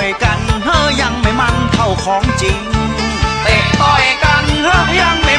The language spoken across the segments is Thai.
อยกันเฮอยังไม่มันเท่าของจริงเตะต่อยกันเฮอยัง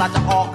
ละจะออก